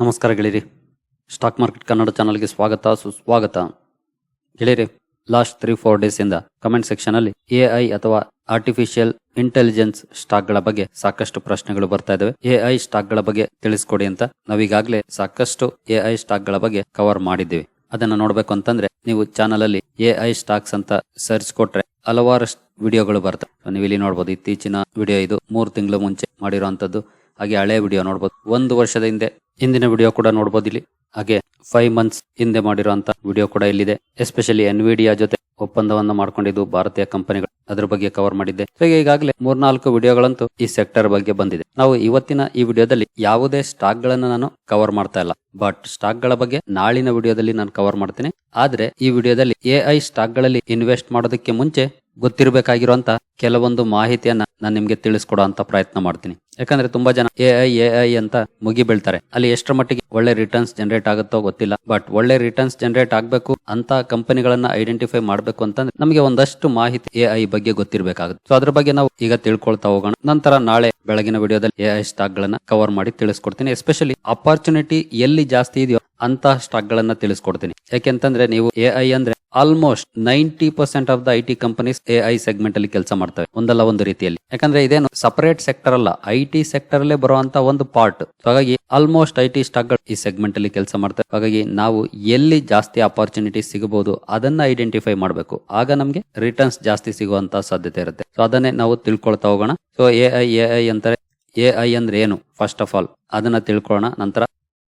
ನಮಸ್ಕಾರ ಗೆಳೆಯರಿ. Stock market Kannada ಚಾನಲ್ಗೆ ಸ್ವಾಗತ, ಸುಸ್ವಾಗತ. ಗೆಳೆಯರಿ, ಲಾಸ್ಟ್ ತ್ರೀ ಫೋರ್ ಡೇಸ್ ಇಂದ ಕಮೆಂಟ್ ಸೆಕ್ಷನ್ ಅಲ್ಲಿ ಐ ಅಥವಾ ಆರ್ಟಿಫಿಷಿಯಲ್ ಇಂಟೆಲಿಜೆನ್ಸ್ ಸ್ಟಾಕ್ಗಳ ಬಗ್ಗೆ ಸಾಕಷ್ಟು ಪ್ರಶ್ನೆಗಳು ಬರ್ತಾ ಇದಾವೆ. ಎಐ ಸ್ಟಾಕ್ಗಳ ಬಗ್ಗೆ ತಿಳಿಸ್ಕೊಡಿ ಅಂತ ನಾವೀಗಾಗಲೇ ಸಾಕಷ್ಟು ಎಐ ಸ್ಟಾಕ್ಗಳ ಬಗ್ಗೆ ಕವರ್ ಮಾಡಿದ್ದೀವಿ. ಅದನ್ನ ನೋಡ್ಬೇಕು ಅಂತಂದ್ರೆ ನೀವು ಚಾನಲ್ ಅಲ್ಲಿ ಎಐ ಸ್ಟಾಕ್ಸ್ ಅಂತ ಸರ್ಚ್ ಕೊಟ್ರೆ ಹಲವಾರು ವಿಡಿಯೋಗಳು ಬರ್ತವೆ. ನೀವು ಇಲ್ಲಿ ನೋಡಬಹುದು ಇತ್ತೀಚಿನ ವಿಡಿಯೋ ಇದು ಮೂರು ತಿಂಗಳು ಮುಂಚೆ ಮಾಡಿರುವಂತದ್ದು. ಹಾಗೆ ಹಳೆ ವಿಡಿಯೋ ನೋಡಬಹುದು ಒಂದು ವರ್ಷದ ಹಿಂದೆ ಹಿಂದಿನ ವಿಡಿಯೋ ಕೂಡ ನೋಡಬಹುದು ಇಲ್ಲಿ. ಹಾಗೆ ಫೈವ್ ಮಂತ್ಸ್ ಹಿಂದೆ ಮಾಡಿರುವಂತ ವಿಡಿಯೋ ಕೂಡ ಇಲ್ಲಿದೆ. ಎಸ್ಪೆಷಲಿ ಎನ್ವಿಡಿಯಾ ಜೊತೆ ಒಪ್ಪಂದವನ್ನ ಮಾಡ್ಕೊಂಡಿದ್ದು ಭಾರತೀಯ ಕಂಪನಿಗಳು ಅದ್ರ ಬಗ್ಗೆ ಕವರ್ ಮಾಡಿದ್ದೆ. ಹಾಗೆ ಈಗಾಗಲೇ ಮೂರ್ನಾಲ್ಕು ವಿಡಿಯೋಗಳಂತೂ ಈ ಸೆಕ್ಟರ್ ಬಗ್ಗೆ ಬಂದಿದೆ. ನಾವು ಇವತ್ತಿನ ಈ ವಿಡಿಯೋದಲ್ಲಿ ಯಾವುದೇ ಸ್ಟಾಕ್ ಗಳನ್ನ ನಾನು ಕವರ್ ಮಾಡ್ತಾ ಇಲ್ಲ. ಬಟ್ ಸ್ಟಾಕ್ಗಳ ಬಗ್ಗೆ ನಾಳಿನ ವಿಡಿಯೋದಲ್ಲಿ ನಾನು ಕವರ್ ಮಾಡ್ತೀನಿ. ಆದ್ರೆ ಈ ವಿಡಿಯೋದಲ್ಲಿ ಎಐ ಸ್ಟಾಕ್ಗಳಲ್ಲಿ ಇನ್ವೆಸ್ಟ್ ಮಾಡೋದಕ್ಕೆ ಮುಂಚೆ ಗೊತ್ತಿರಬೇಕಾಗಿರುವಂತ ಕೆಲವೊಂದು ಮಾಹಿತಿಯನ್ನ ನಾನು ನಿಮ್ಗೆ ತಿಳಿಸ್ಕೊಡೋ ಅಂತ ಪ್ರಯತ್ನ ಮಾಡ್ತೀನಿ. ಯಾಕಂದ್ರೆ ತುಂಬಾ ಜನ ಎ ಐ ಎ ಐ ಅಂತ ಮುಗಿ ಬೀಳ್ತಾರೆ. ಅಲ್ಲಿ ಎಷ್ಟರ ಮಟ್ಟಿಗೆ ಒಳ್ಳೆ ರಿಟರ್ನ್ಸ್ ಜನರೇಟ್ ಆಗುತ್ತೋ ಗೊತ್ತಿಲ್ಲ. ಬಟ್ ಒಳ್ಳೆ ರಿಟರ್ನ್ಸ್ ಜನರೇಟ್ ಆಗಬೇಕು ಅಂತ ಕಂಪನಿಗಳನ್ನ ಐಡೆಂಟಿಫೈ ಮಾಡಬೇಕು ಅಂತಂದ್ರೆ ನಮಗೆ ಒಂದಷ್ಟು ಮಾಹಿತಿ ಎ ಐ ಬಗ್ಗೆ ಗೊತ್ತಿರಬೇಕಾಗುತ್ತೆ. ಸೊ ಅದ್ರ ಬಗ್ಗೆ ನಾವು ಈಗ ತಿಳ್ಕೊಳ್ತಾ ಹೋಗೋಣ. ನಂತರ ನಾಳೆ ಬೆಳಗಿನ ವಿಡಿಯೋದಲ್ಲಿ ಎ ಐ ಸ್ಟಾಕ್ ಗಳನ್ನ ಕವರ್ ಮಾಡಿ ತಿಳಿಸ್ಕೊಡ್ತೀನಿ. ಎಸ್ಪೆಷಲಿ ಅಪರ್ಚುನಿಟಿ ಎಲ್ಲಿ ಜಾಸ್ತಿ ಇದೆಯೋ ಅಂತ ಸ್ಟಾಕ್ ಗಳನ್ನ ತಿಳಿಸ್ಕೊಡ್ತೀನಿ. ಯಾಕೆಂತಂದ್ರೆ ನೀವು ಎ ಐ ಅಂದ್ರೆ almost ninety percent of the I T companies A I segment ಅಲ್ಲಿ ಕೆಲಸ ಮಾಡ್ತವೆ. ಒಂದಲ್ಲ ಒಂದು ರೀತಿಯಲ್ಲಿ. ಯಾಕಂದ್ರೆ ಇದೇನು ಸಪರೇಟ್ ಸೆಕ್ಟರ್ ಅಲ್ಲ ಐ ಟಿ ಸೆಕ್ಟರ್ ಅಲ್ಲೇ ಬರುವಂತ ಒಂದು ಪಾರ್ಟ್ ಹಾಗಾಗಿ ಆಲ್ಮೋಸ್ಟ್ ಐ ಟಿ ಸ್ಟಾಕ್ಗಳು ಈ ಸೆಗ್ಮೆಂಟ್ ಅಲ್ಲಿ ಕೆಲಸ ಮಾಡ್ತವೆ. ಹಾಗಾಗಿ ನಾವು ಎಲ್ಲಿ ಜಾಸ್ತಿ ಅಪಾರ್ಚುನಿಟಿ ಸಿಗಬಹುದು ಅದನ್ನ ಐಡೆಂಟಿಫೈ ಮಾಡಬೇಕು. ಆಗ ನಮಗೆ ರಿಟರ್ನ್ಸ್ ಜಾಸ್ತಿ ಸಿಗುವಂತ ಸಾಧ್ಯತೆ ಇರುತ್ತೆ. ಸೊ ಅದನ್ನೇ ನಾವು ತಿಳ್ಕೊಳ್ತಾ ಹೋಗೋಣ. So A I A I ಅಂತಾರೆ ಎ ಐ ಅಂದ್ರೆ ಏನು? ಫಸ್ಟ್ ಆಫ್ ಆಲ್ ಅದನ್ನ ತಿಳ್ಕೊಳ್ಳೋಣ. ನಂತರ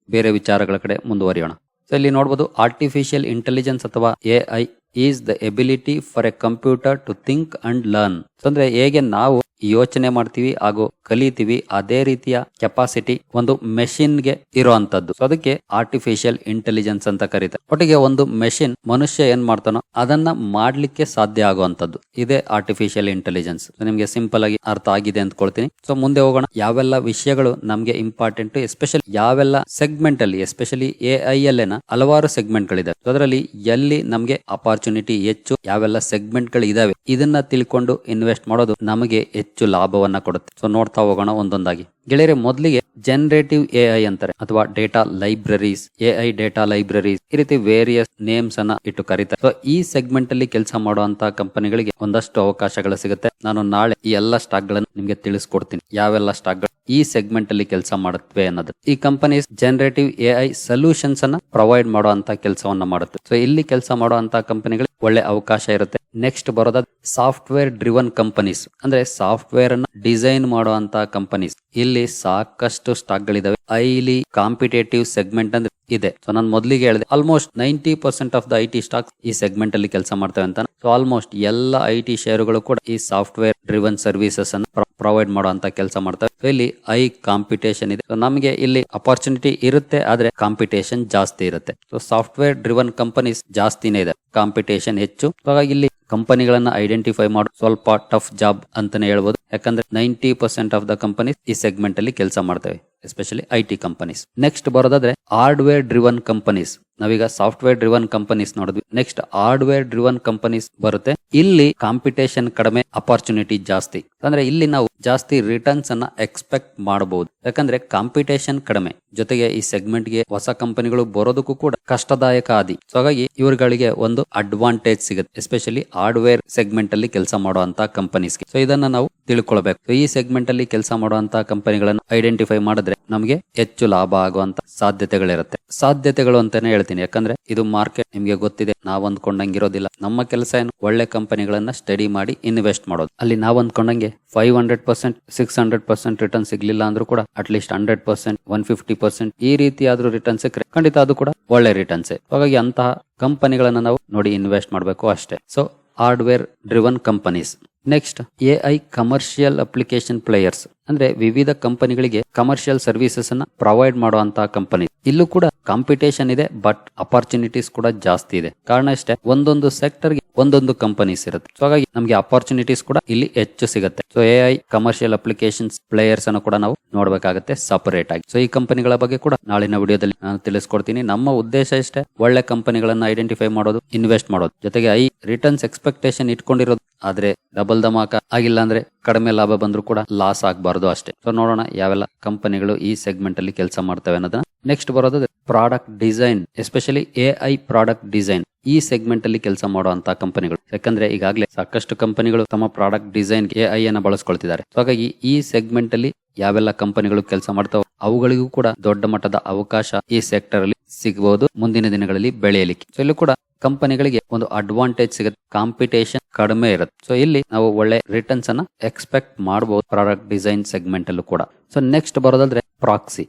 ಬೇರೆ ವಿಚಾರಗಳ ಕಡೆ ಮುಂದುವರಿಯೋಣ. ಸೊ ಇಲ್ಲಿ ನೋಡ್ಬೋದು ಆರ್ಟಿಫಿಷಿಯಲ್ ಇಂಟೆಲಿಜೆನ್ಸ್ ಅಥವಾ A I is the ability for a computer to think and learn ಅಂದ್ರೆ ಹೇಗೆ ನಾವು ಯೋಚನೆ ಮಾಡ್ತೀವಿ ಹಾಗೂ ಕಲಿತೀವಿ, ಅದೇ ರೀತಿಯ ಕೆಪಾಸಿಟಿ ಒಂದು ಮೆಷಿನ್ಗೆ ಇರುವಂತದ್ದು. ಅದಕ್ಕೆ ಆರ್ಟಿಫಿಷಿಯಲ್ ಇಂಟೆಲಿಜೆನ್ಸ್ ಅಂತ ಕರೀತಾರೆ. ಒಟ್ಟಿಗೆ ಒಂದು ಮೆಷಿನ್ ಮನುಷ್ಯ ಏನ್ ಮಾಡ್ತಾನೋ ಅದನ್ನ ಮಾಡ್ಲಿಕ್ಕೆ ಸಾಧ್ಯ ಆಗುವಂತದ್ದು. ಇದೇ ಆರ್ಟಿಫಿಷಿಯಲ್ ಇಂಟೆಲಿಜೆನ್ಸ್ ನಿಮ್ಗೆ ಸಿಂಪಲ್ ಆಗಿ ಅರ್ಥ ಆಗಿದೆ ಅಂದ್ಕೊಳ್ತೀನಿ. ಸೊ ಮುಂದೆ ಹೋಗೋಣ. ಯಾವೆಲ್ಲ ವಿಷಯಗಳು ನಮ್ಗೆ ಇಂಪಾರ್ಟೆಂಟ್ ಎಸ್ಪೆಷಲಿ ಯಾವೆಲ್ಲ ಸೆಗ್ಮೆಂಟ್ ಅಲ್ಲಿ ಎಸ್ಪೆಷಲಿ ಎ ಐ ಅಲ್ಲೇನ ಹಲವಾರು ಸೆಗ್ಮೆಂಟ್ ಗಳಿದೆ ಅದರಲ್ಲಿ ಎಲ್ಲಿ ನಮ್ಗೆ ಅಪಾರ್ಚುನಿಟಿ ಹೆಚ್ಚು, ಯಾವೆಲ್ಲ ಸೆಗ್ಮೆಂಟ್ಗಳು ಇದಾವೆ ಇದನ್ನ ತಿಳ್ಕೊಂಡು ಇನ್ವೆಸ್ಟ್ ಮಾಡೋದು ನಮಗೆ ಹೆಚ್ಚು ಲಾಭವನ್ನ ಕೊಡುತ್ತೆ. ಸೊ ನೋಡ್ತಾ ಹೋಗೋಣ ಒಂದೊಂದಾಗಿ. ಗೆಳೆಯರೆ, ಮೊದಲಿಗೆ ಜನರೇಟಿವ್ ಎ ಐ ಅಂತಾರೆ, ಅಥವಾ data libraries A I data libraries ಈ ರೀತಿ ವೇರಿಯಸ್ ನೇಮ್ಸ್ ಅನ್ನ ಇಟ್ಟು ಕರೀತಾರೆ. ಸೊ ಈ ಸೆಗ್ಮೆಂಟ್ ಅಲ್ಲಿ ಕೆಲಸ ಮಾಡುವಂತ ಕಂಪನಿಗಳಿಗೆ ಒಂದಷ್ಟು ಅವಕಾಶಗಳು ಸಿಗುತ್ತೆ. ನಾನು ನಾಳೆ ಈ ಎಲ್ಲ ಸ್ಟಾಕ್ಗಳನ್ನು ನಿಮ್ಗೆ ತಿಳಿಸ್ಕೊಡ್ತೀನಿ. ಯಾವೆಲ್ಲ ಸ್ಟಾಕ್ಗಳು ಈ ಸೆಗ್ಮೆಂಟ್ ಅಲ್ಲಿ ಕೆಲಸ ಮಾಡುತ್ತವೆ ಅನ್ನೋದು. ಈ companies generative A I solutions ಅನ್ನ ಪ್ರೊವೈಡ್ ಮಾಡುವಂತ ಕೆಲಸವನ್ನ ಮಾಡುತ್ತೆ. ಸೊ ಇಲ್ಲಿ ಕೆಲಸ ಮಾಡುವಂತ ಕಂಪನಿಗಳಿಗೆ ಒಳ್ಳೆ ಅವಕಾಶ ಇರುತ್ತೆ. ನೆಕ್ಸ್ಟ್ ಬರೋದ ಸಾಫ್ಟ್ವೇರ್ ಡ್ರಿವನ್ ಕಂಪನೀಸ್, ಅಂದ್ರೆ ಸಾಫ್ಟ್ವೇರ್ ಅನ್ನ ಡಿಸೈನ್ ಮಾಡುವಂತ ಕಂಪನೀಸ್. ಇಲ್ಲಿ ಸಾಕಷ್ಟು ಸ್ಟಾಕ್ ಗಳಿದಾವೆ. ಐಲಿ ಕಾಂಪಿಟೇಟಿವ್ ಸೆಗ್ಮೆಂಟ್ ಅಂದ್ರೆ ಇದೆ. ಸೊ ನಾನು ಮೊದಲಿಗೆ ಹೇಳಿದೆ almost ninety percent of the I T stocks ಈ ಸೆಗ್ಮೆಂಟ್ ಅಲ್ಲಿ ಕೆಲಸ ಮಾಡ್ತವೆ ಅಂತ. ಸೊ ಆಲ್ಮೋಸ್ಟ್ ಎಲ್ಲ ಐ ಟಿ ಶೇರುಗಳು ಕೂಡ ಈ ಸಾಫ್ಟ್ವೇರ್ ಡ್ರಿವನ್ ಸರ್ವಿಸಸ್ ಅನ್ನು ಪ್ರೊವೈಡ್ ಮಾಡುವಂತ ಕೆಲಸ ಮಾಡ್ತವೆ. ಇಲ್ಲಿ ಐ ಕಾಂಪಿಟೇಷನ್ ಇದೆ. ನಮಗೆ ಇಲ್ಲಿ ಅಪರ್ಚುನಿಟಿ ಇರುತ್ತೆ, ಆದ್ರೆ ಕಾಂಪಿಟೇಷನ್ ಜಾಸ್ತಿ ಇರುತ್ತೆ. ಸೊ ಸಾಫ್ಟ್ವೇರ್ ಡ್ರಿವನ್ ಕಂಪನೀಸ್ ಜಾಸ್ತಿನೇ ಇದೆ. ಕಾಂಪಿಟೇಷನ್ ಹೆಚ್ಚು. ಹಾಗಾಗಿ ಇಲ್ಲಿ ಕಂಪನಿಗಳನ್ನ ಐಡೆಂಟಿಫೈ ಮಾಡೋದು ಸ್ವಲ್ಪ ಟಫ್ ಜಾಬ್ ಅಂತಾನೆ ಹೇಳ್ಬೋದು. ಯಾಕಂದ್ರೆ ninety percent of the company ಈ ಸೆಗ್ಮೆಂಟ್ ಅಲ್ಲಿ ಕೆಲಸ ಮಾಡ್ತವೆ. Especially I T companies next ಬರೋದಾದ್ರೆ ಹಾರ್ಡ್ವೇರ್ ಡ್ರಿವನ್ ಕಂಪನೀಸ್ ನಾವೀಗ ಸಾಫ್ಟ್ವೇರ್ ಡ್ರಿವನ್ ಕಂಪನೀಸ್ ನೋಡಿದ್ವಿ. ನೆಕ್ಸ್ಟ್ ಹಾರ್ಡ್ವೇರ್ ಡ್ರಿವನ್ ಕಂಪನೀಸ್ ಬರುತ್ತೆ. ಇಲ್ಲಿ ಕಾಂಪಿಟೇಷನ್ ಕಡಿಮೆ ಅಪಾರ್ಚುನಿಟಿ ಜಾಸ್ತಿ. ಅಂದ್ರೆ ಇಲ್ಲಿ ನಾವು ಜಾಸ್ತಿ ರಿಟರ್ನ್ಸ್ ಅನ್ನ ಎಕ್ಸ್ಪೆಕ್ಟ್ ಮಾಡಬಹುದು ಯಾಕಂದ್ರೆ ಕಾಂಪಿಟೇಷನ್ ಕಡಿಮೆ. ಜೊತೆಗೆ ಈ ಸೆಗ್ಮೆಂಟ್ಗೆ ಹೊಸ ಕಂಪನಿಗಳು ಬರೋದಕ್ಕೂ ಕೂಡ ಕಷ್ಟದಾಯಕ ಆದಿ. ಸೊ ಹಾಗಾಗಿ ಇವರುಗಳಿಗೆ ಒಂದು ಅಡ್ವಾಂಟೇಜ್ ಸಿಗುತ್ತೆ. ಎಸ್ಪೆಷಲಿ ಹಾರ್ಡ್ವೇರ್ ಸೆಗ್ಮೆಂಟ್ ಅಲ್ಲಿ ಕೆಲಸ ಮಾಡುವಂತ ಕಂಪನೀಸ್ಗೆ ಸೊ ಇದನ್ನ ನಾವು ತಿಳ್ಕೊಳ್ಬೇಕು. ಈ ಸೆಗ್ಮೆಂಟ್ ಅಲ್ಲಿ ಕೆಲಸ ಮಾಡುವಂತಹ ಕಂಪನಿಗಳನ್ನು ಐಡೆಂಟಿಫೈ ಮಾಡಿದ್ರೆ ನಮಗೆ ಹೆಚ್ಚು ಲಾಭ ಆಗುವಂತ ಸಾಧ್ಯತೆಗಳಿರುತ್ತೆ. ಸಾಧ್ಯತೆಗಳು ಅಂತಾನೆ ಹೇಳ್ತೀನಿ. ಯಾಕಂದ್ರೆ ಇದು ಮಾರ್ಕೆಟ್ ನಿಮ್ಗೆ ಗೊತ್ತಿದೆ. ನಾವ್ ಅಂದ್ಕೊಂಡಂಗಿರೋದಿಲ್ಲ. ನಮ್ಮ ಕೆಲಸ ಏನು? ಒಳ್ಳೆ ಕಂಪನಿಗಳನ್ನ ಸ್ಟಡಿ ಮಾಡಿ ಇನ್ವೆಸ್ಟ್ ಮಾಡೋದು. ಅಲ್ಲಿ ನಾವ್ ಅಂದ್ಕೊಂಡಂಗೆ five hundred percent six hundred percent return ಸಿಗ್ಲಿಲ್ಲ ಅಂದ್ರೂ ಕೂಡ at least hundred percent one fifty percent ಈ ರೀತಿ ಆದ್ರೂ ರಿಟರ್ನ್ ಸಿಕ್ಕರೆ ಖಂಡಿತ ಅದು ಕೂಡ ಒಳ್ಳೆ ರಿಟರ್ನ್ಸ್ ಹಾಗಾಗಿ ಅಂತಹ ಕಂಪನಿಗಳನ್ನ ನಾವು ನೋಡಿ ಇನ್ವೆಸ್ಟ್ ಮಾಡಬೇಕು ಅಷ್ಟೇ. So hardware driven companies next A I commercial application players ಅಂದ್ರೆ ವಿವಿಧ ಕಂಪನಿಗಳಿಗೆ ಕಮರ್ಷಿಯಲ್ ಸರ್ವಿಸಸ್ ಅನ್ನ ಪ್ರೊವೈಡ್ ಮಾಡುವಂತಹ ಕಂಪನಿ ಇಲ್ಲೂ ಕೂಡ ಕಾಂಪಿಟೇಷನ್ ಇದೆ ಬಟ್ ಅಪರ್ಚುನಿಟೀಸ್ ಕೂಡ ಜಾಸ್ತಿ ಇದೆ. ಕಾರಣ ಅಷ್ಟೇ ಒಂದೊಂದು ಸೆಕ್ಟರ್ಗೆ ಒಂದೊಂದು ಕಂಪನೀಸ್ ಇರುತ್ತೆ. ಸೊ ಹಾಗಾಗಿ ನಮಗೆ ಅಪರ್ಚುನಿಟೀಸ್ ಕೂಡ ಇಲ್ಲಿ ಹೆಚ್ಚು ಸಿಗುತ್ತೆ. So A I commercial applications players ಅನ್ನು ಕೂಡ ನಾವು ನೋಡಬೇಕಾಗುತ್ತೆ ಸಪರೇಟ್ ಆಗಿ. ಸೊ ಈ ಕಂಪನಿಗಳ ಬಗ್ಗೆ ಕೂಡ ನಾಳಿನ ವಿಡಿಯೋದಲ್ಲಿ ನಾನು ತಿಳಿಸ್ಕೊಡ್ತೀನಿ. ನಮ್ಮ ಉದ್ದೇಶ ಇಷ್ಟೇ, ಒಳ್ಳೆ ಕಂಪನಿಗಳನ್ನ ಐಡೆಂಟಿಫೈ ಮಾಡೋದು ಇನ್ವೆಸ್ಟ್ ಮಾಡೋದು. ಜೊತೆಗೆ ಐ ರಿಟರ್ನ್ಸ್ ಎಕ್ಸ್ಪೆಕ್ಟೇಷನ್ ಇಟ್ಕೊಂಡಿರೋದು. ಆದ್ರೆ ಡಬಲ್ ಧಮಾಕ ಆಗಿಲ್ಲ ಅಂದ್ರೆ ಕಡಿಮೆ ಲಾಭ ಬಂದ್ರು ಕೂಡ ಲಾಸ್ ಆಗಬಾರ್ದು ಅಷ್ಟೇ. ಸೊ ನೋಡೋಣ ಯಾವೆಲ್ಲ ಕಂಪನಿಗಳು ಈ ಸೆಗ್ಮೆಂಟ್ ಅಲ್ಲಿ ಕೆಲಸ ಮಾಡ್ತವೆ ಅನ್ನೋದನ್ನ. ನೆಕ್ಸ್ಟ್ ಬರೋದು product design especially A I product design ಈ ಸೆಗ್ಮೆಂಟ್ ಅಲ್ಲಿ ಕೆಲಸ ಮಾಡುವಂತ ಕಂಪನಿಗಳು. ಯಾಕಂದ್ರೆ ಈಗಾಗಲೇ ಸಾಕಷ್ಟು ಕಂಪನಿಗಳು ತಮ್ಮ ಪ್ರಾಡಕ್ಟ್ ಡಿಸೈನ್ ಎ ಐ ಅನ್ನ ಬಳಸ್ಕೊಳ್ತಿದ್ದಾರೆ. ಹಾಗಾಗಿ ಈ ಸೆಗ್ಮೆಂಟ್ ಅಲ್ಲಿ ಯಾವೆಲ್ಲ ಕಂಪನಿಗಳು ಕೆಲಸ ಮಾಡ್ತಾವೆ ಅವುಗಳಿಗೂ ಕೂಡ ದೊಡ್ಡ ಮಟ್ಟದ ಅವಕಾಶ ಈ ಸೆಕ್ಟರ್ ಸಿಗಬಹುದು. ಮುಂದಿನ ದಿನಗಳಲ್ಲಿ ಬೆಳೆಯಲಿಕ್ಕೆ. ಸೊ ಇಲ್ಲೂ ಕೂಡ ಕಂಪನಿಗಳಿಗೆ ಒಂದು ಅಡ್ವಾಂಟೇಜ್ ಸಿಗುತ್ತೆ. ಕಾಂಪಿಟೇಷನ್ ಕಡಿಮೆ ಇರುತ್ತೆ. ಸೊ ಇಲ್ಲಿ ನಾವು ಒಳ್ಳೆ ರಿಟರ್ನ್ಸ್ ಅನ್ನ ಎಕ್ಸ್ಪೆಕ್ಟ್ ಮಾಡಬಹುದು ಪ್ರಾಡಕ್ಟ್ ಡಿಸೈನ್ ಸೆಗ್ಮೆಂಟ್ ಅಲ್ಲೂ ಕೂಡ. ಸೊ ನೆಕ್ಸ್ಟ್ ಬರೋದಾದ್ರೆ ಪ್ರಾಕ್ಸಿ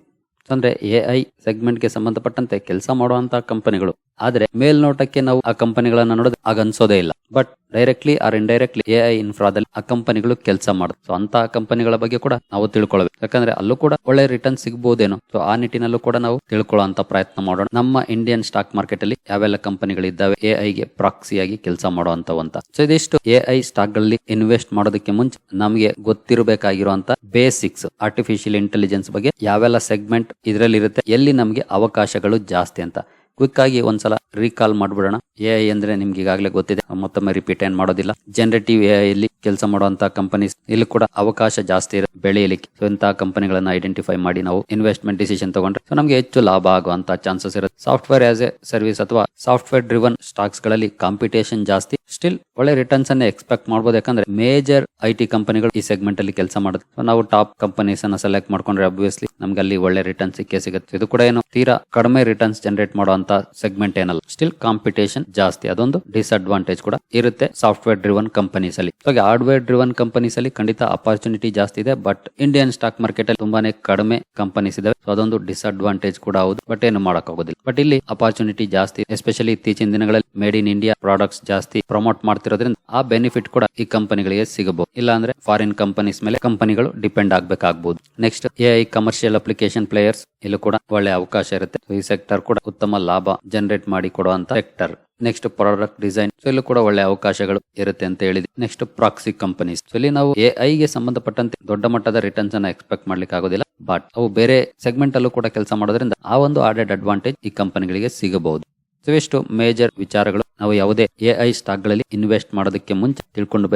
ಅಂದ್ರೆ ಎ ಐ ಸೆಗ್ಮೆಂಟ್ಗೆ ಸಂಬಂಧಪಟ್ಟಂತೆ ಕೆಲಸ ಮಾಡುವಂತಹ ಕಂಪನಿಗಳು. ಆದ್ರೆ ಮೇಲ್ನೋಟಕ್ಕೆ ನಾವು ಆ ಕಂಪನಿಗಳನ್ನ ನೋಡೋದು ಆಗ ಅನ್ಸೋದೇ ಇಲ್ಲ. But directly or indirectly A I ಇನ್ಫ್ರಾದಲ್ಲಿ ಆ ಕಂಪನಿಗಳು ಕೆಲಸ ಮಾಡುತ್ತೆ. ಸೊ ಅಂತ ಕಂಪನಿಗಳ ಬಗ್ಗೆ ಕೂಡ ನಾವು ತಿಳ್ಕೊಳ್ಬೇಕು. ಯಾಕಂದ್ರೆ ಅಲ್ಲೂ ಕೂಡ ಒಳ್ಳೆ ರಿಟರ್ನ್ ಸಿಗಬಹುದೇನೋ ಸೊ ಆ ನಿಟ್ಟಿನಲ್ಲೂ ಕೂಡ ನಾವು ತಿಳ್ಕೊಳ್ಳುವಂತ ಪ್ರಯತ್ನ ಮಾಡೋಣ. ನಮ್ಮ ಇಂಡಿಯನ್ ಸ್ಟಾಕ್ ಮಾರ್ಕೆಟ್ ಅಲ್ಲಿ ಯಾವೆಲ್ಲ ಕಂಪನಿಗಳಿದ್ದಾವೆ ಎ ಐಗೆ ಪ್ರಾಕ್ಸಿಯಾಗಿ ಕೆಲಸ ಮಾಡುವಂತ ಸೊ ಇದಿಷ್ಟು ಎ ಐ ಸ್ಟಾಕ್ಗಳಲ್ಲಿ ಇನ್ವೆಸ್ಟ್ ಮಾಡೋದಕ್ಕೆ ಮುಂಚೆ ನಮಗೆ ಗೊತ್ತಿರಬೇಕಾಗಿರುವಂತ ಬೇಸಿಕ್ಸ್ ಆರ್ಟಿಫಿಷಿಯಲ್ ಇಂಟೆಲಿಜೆನ್ಸ್ ಬಗ್ಗೆ ಯಾವೆಲ್ಲ ಸೆಗ್ಮೆಂಟ್ ಇದರಲ್ಲಿ ಇರುತ್ತೆ ಎಲ್ಲಿ ನಮಗೆ ಅವಕಾಶಗಳು ಜಾಸ್ತಿ ಅಂತ. ಕ್ವಿಕ್ ಆಗಿ ಒಂದ್ಸಲ ರೀಕಾಲ್ ಮಾಡ್ಬಿಡೋಣ. ಎ ಐ ಅಂದ್ರೆ ನಿಮ್ಗೆ ಈಗಾಗಲೇ ಗೊತ್ತಿದೆ. ಮತ್ತೊಮ್ಮೆ ರಿಪೀಟ್ ಏನ್ ಮಾಡೋದಿಲ್ಲ. ಜನರೇಟಿವ್ ಎ ಅಲ್ಲಿ ಕೆಲಸ ಮಾಡುವಂತ ಕಂಪನೀಸ್ ಇಲ್ಲಿ ಕೂಡ ಅವಕಾಶ ಜಾಸ್ತಿ ಇರೋ ಬೆಳೆಯಲಿಕ್ಕೆ. ಸೊ ಇಂತಹ ಕಂಪನಿಗಳನ್ನ ಐಡೆಂಟಿಫೈ ಮಾಡಿ ನಾವು ಇನ್ವೆಸ್ಟ್ಮೆಂಟ್ ಡಿಸಿಷನ್ ತಗೊಂಡ್ರೆ ಸೊ ನಮಗೆ ಹೆಚ್ಚು ಲಾಭ ಆಗುವಂತ ಚಾನ್ಸಸ್ ಇರುತ್ತೆ. ಸಾಫ್ಟ್ವೇರ್ ಆಸ್ ಎ ಸರ್ವಿಸ್ ಅಥವಾ ಸಾಫ್ಟ್ವೇರ್ ಡ್ರಿವನ್ ಸ್ಟಾಕ್ಸ್ಗಳಲ್ಲಿ ಕಾಂಪಿಟೇಷನ್ ಜಾಸ್ತಿ. ಸ್ಟಿಲ್ ಒಳ್ಳೆ ರಿಟರ್ನ್ಸ್ ಅನ್ನ ಎಕ್ಸ್ಪೆಕ್ಟ್ ಮಾಡಬಹುದು ಯಾಕಂದ್ರೆ ಮೇಜರ್ ಐ ಟಿ ಕಂಪನಿಗಳು ಈ ಸೆಗ್ಮೆಂಟ್ ಅಲ್ಲಿ ಕೆಲಸ ಮಾಡುತ್ತೆ. ನಾವು ಟಾಪ್ ಕಂಪನೀಸ್ ಅನ್ನ ಸೆಲೆಕ್ಟ್ ಮಾಡ್ಕೊಂಡ್ರೆ ಅಬ್ವಿಯಸ್ಲಿ ನಮ್ಗೆ ಅಲ್ಲಿ ಒಳ್ಳೆ ರಿಟರ್ನ್ ಸಿಕ್ಕೇ ಸಿಗುತ್ತೆ. ಇದು ಕೂಡ ಏನು ತೀರಾ ಕಡಿಮೆ ರಿಟರ್ನ್ಸ್ ಜನರೇಟ್ ಮಾಡುವಂತ ಸೆಗ್ಮೆಂಟ್ ಏನಲ್ಲ. ಸ್ಟಿಲ್ ಕಾಂಪಿಟೇಷನ್ ಜಾಸ್ತಿ. ಅದೊಂದು ಡಿಸ್ಅಡ್ವಾಂಟೇಜ್ ಕೂಡ ಇರುತ್ತೆ ಸಾಫ್ಟ್ವೇರ್ ಡ್ರಿವನ್ ಕಂಪನೀಸ್ ಅಲ್ಲಿ. ಹಾರ್ಡ್ವೇರ್ ಡ್ರಿವನ್ ಕಂಪನೀಸ್ ಅಲ್ಲಿ ಖಂಡಿತ ಅಪಾರ್ಚುನಿಟಿ ಜಾಸ್ತಿ ಇದೆ. ಬಟ್ ಇಂಡಿಯನ್ ಸ್ಟಾಕ್ ಮಾರ್ಕೆಟ್ ಅಲ್ಲಿ ತುಂಬಾನೇ ಕಡಿಮೆ ಕಂಪನೀಸ್ ಇದಾವೆ. ಅದೊಂದು ಡಿಸ್ಅಡ್ವಾಂಟೇಜ್ ಕೂಡ ಹೌದು. ಬಟ್ ಏನು ಮಾಡಕ್ ಬಟ್ ಇಲ್ಲಿ ಅಪಾರ್ಚುನಿಟಿ ಜಾಸ್ತಿ. ಎಸ್ಪೆಷಲಿ ಇತ್ತೀಚಿನ ದಿನಗಳಲ್ಲಿ ಮೇಡ್ ಇನ್ ಇಂಡಿಯಾ ಪ್ರಾಡಕ್ಟ್ಸ್ ಜಾಸ್ತಿ ಪ್ರಮೋಟ್ ಮಾಡ್ತಿರೋದ್ರಿಂದ ಆ ಬೆನಿಫಿಟ್ ಕೂಡ ಈ ಕಂಪನಿಗಳಿಗೆ ಸಿಗಬಹುದು. ಇಲ್ಲ ಅಂದ್ರೆ ಫಾರಿನ್ ಕಂಪನೀಸ್ ಮೇಲೆ ಕಂಪನಿಗಳು depend ಆಗಬೇಕಾಗಬಹುದು next A I commercial application players ಇಲ್ಲೂ ಕೂಡ ಒಳ್ಳೆ ಅವಕಾಶ ಇರುತ್ತೆ. ಈ ಸೆಕ್ಟರ್ ಕೂಡ ಉತ್ತಮ ಲಾಭ ಜನರೇಟ್ ಮಾಡಿ ಕೊಡುವಂತ sector next product design so ಇಲ್ಲೂ ಕೂಡ ಒಳ್ಳೆ ಅವಕಾಶಗಳು ಇರುತ್ತೆ ಅಂತ ಹೇಳಿದ್ವಿ ನೆಕ್ಸ್ಟ್ ಪ್ರಾಕ್ಸಿ ಕಂಪನೀಸ್ ಸೊ ಇಲ್ಲಿ ನಾವು ಎ ಗೆ ಸಂಬಂಧಪಟ್ಟಂತೆ ದೊಡ್ಡ ಮಟ್ಟದ ರಿಟರ್ನ್ಸ್ ಅನ್ನ ಎಕ್ಸ್ಪೆಕ್ಟ್ ಮಾಡ್ಲಿಕ್ಕೆ ಆಗೋದಿಲ್ಲ. ಬಟ್ ಅವು ಬೇರೆ ಸೆಗ್ಮೆಂಟ್ ಅಲ್ಲೂ ಕೂಡ ಕೆಲಸ ಮಾಡೋದ್ರಿಂದ ಆ ಒಂದು ಆಡೆಡ್ ಅಡ್ವಾಂಟೇಜ್ ಈ ಕಂಪನಿಗಳಿಗೆ ಸಿಗಬಹುದು. ಸೊ ಇಷ್ಟು ಮೇಜರ್ ವಿಚಾರಗಳು, ನಾವು ಯಾವುದೇ ಎ ಐ ಸ್ಟಾಕ್ಗಳಲ್ಲಿ ಇನ್ವೆಸ್ಟ್ ಮಾಡೋದಕ್ಕೆ ಮುಂಚೆ ತಿಳ್ಕೊಂಡು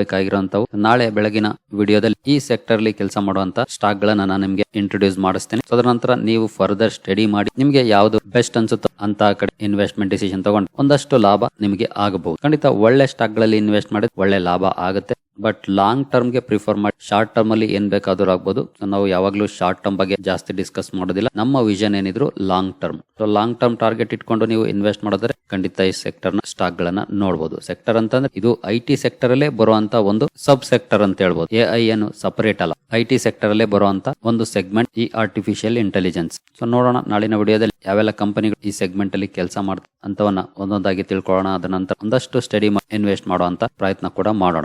ನಾಳೆ ಬೆಳಗಿನ ವಿಡಿಯೋದಲ್ಲಿ ಈ ಸೆಕ್ಟರ್ ಅಲ್ಲಿ ಕೆಲಸ ಮಾಡುವಂತ ಸ್ಟಾಕ್ ಗಳನ್ನ ನಾನು ನಿಮಗೆ ಇಂಟ್ರೊಡ್ಯೂಸ್ ಮಾಡಿಸ್ತೇನೆ. ಅದರ ನಂತರ ನೀವು ಫರ್ದರ್ ಸ್ಟಡಿ ಮಾಡಿ, ನಿಮಗೆ ಯಾವ್ದು ಬೆಸ್ಟ್ ಅನ್ಸುತ್ತೋ ಅಂತ ಕಡೆ ಇನ್ವೆಸ್ಟ್ಮೆಂಟ್ ಡಿಸಿಷನ್ ತಗೊಂಡು, ಒಂದಷ್ಟು ಲಾಭ ನಿಮಗೆ ಆಗಬಹುದು. ಖಂಡಿತ ಒಳ್ಳೆ ಸ್ಟಾಕ್ಗಳಲ್ಲಿ ಇನ್ವೆಸ್ಟ್ ಮಾಡಿದ್ರೆ ಒಳ್ಳೆ ಲಾಭ ಆಗುತ್ತೆ. ಬಟ್ ಲಾಂಗ್ ಟರ್ಮ್ಗೆ ಪ್ರಿಫರ್ ಮಾಡಿ ಶಾರ್ಟ್ ಟರ್ಮ್ ಅಲ್ಲಿ ಏನ್ ಬೇಕಾದ್ರೂ ಆಗ್ಬೋದು. ನಾವು ಯಾವಾಗ್ಲೂ ಶಾರ್ಟ್ ಟರ್ಮ್ ಬಗ್ಗೆ ಜಾಸ್ತಿ ಡಿಸ್ಕಸ್ ಮಾಡೋದಿಲ್ಲ. ನಮ್ಮ ವಿಷನ್ ಏನಿದ್ರು long term so long term target ಇಟ್ಕೊಂಡು ನೀವು ಇನ್ವೆಸ್ಟ್ ಮಾಡಿದ್ರೆ ಖಂಡಿತ ಈ ಸೆಕ್ಟರ್ನ ಸ್ಟಾಕ್ ಗಳನ್ನ ನೋಡಬಹುದು ಸೆಕ್ಟರ್ ಅಂತಂದ್ರೆ ಇದು ಐ ಟಿ ಸೆಕ್ಟರ್ ಅಲ್ಲೇ ಬರುವಂತ ಒಂದು ಸಬ್ ಸೆಕ್ಟರ್ ಅಂತ ಹೇಳ್ಬಹುದು ಎ ಐ ಏನು ಸಪರೇಟ್ ಅಲ್ಲ. ಐ ಟಿ ಸೆಕ್ಟರ್ ಅಲ್ಲೇ ಬರುವಂತ ಒಂದು ಸೆಗ್ಮೆಂಟ್ ಈ ಆರ್ಟಿಫಿಷಿಯಲ್ ಇಂಟೆಲಿಜೆನ್ಸ್ ಸೊ ನೋಡೋಣ ನಾಳಿನ ವಿಡಿಯೋದಲ್ಲಿ ಯಾವೆಲ್ಲ ಕಂಪನಿಗಳು ಈ ಸೆಗ್ಮೆಂಟ್ ಅಲ್ಲಿ ಕೆಲಸ ಮಾಡ್ತಾರೆ ಅಂತವನ್ನ ಒಂದೊಂದಾಗಿ ತಿಳ್ಕೊಳ್ಳೋಣ. ಅದ ನಂತರ ಒಂದಷ್ಟು ಸ್ಟಡಿ ಇನ್ವೆಸ್ಟ್ ಮಾಡುವಂತ ಪ್ರಯತ್ನ ಕೂಡ ಮಾಡೋಣ.